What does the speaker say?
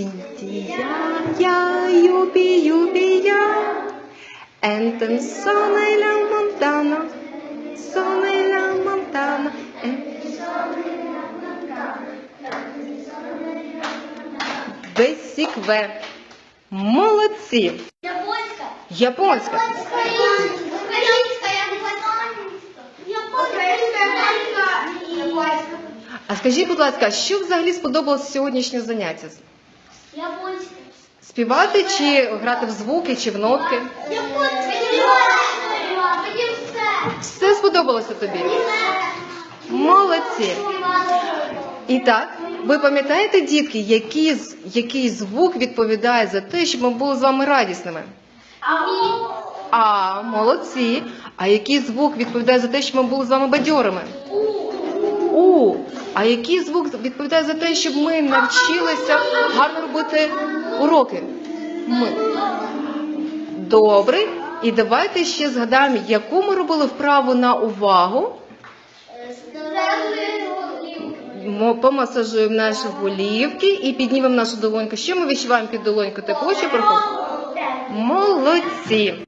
Cynthia, yuppie, yuppie, ja. En ten sono la montana, sono la montana. En... Бесікве. Молодці. Японська. Японська. А скажіть, будь ласка, що взагалі сподобалося сьогоднішнє заняття? Японська. Співати чи грати в звуки, чи в нотки? Все сподобалося тобі? Молодці. І так, ви пам'ятаєте, дітки, який, який звук відповідає за те, щоб ми були з вами радісними? А, молодці. А який звук відповідає за те, щоб ми були з вами бадьорими? У. А який звук відповідає за те, щоб ми навчилися гарно робити уроки? Ми. Добре. І давайте ще згадаємо, яку ми робили вправу на увагу. Мо- Помасажуємо наші голівки і піднімемо нашу долоньку. Що ми відчуваємо під долонькою? Тепло чи прохолодно? Молодці!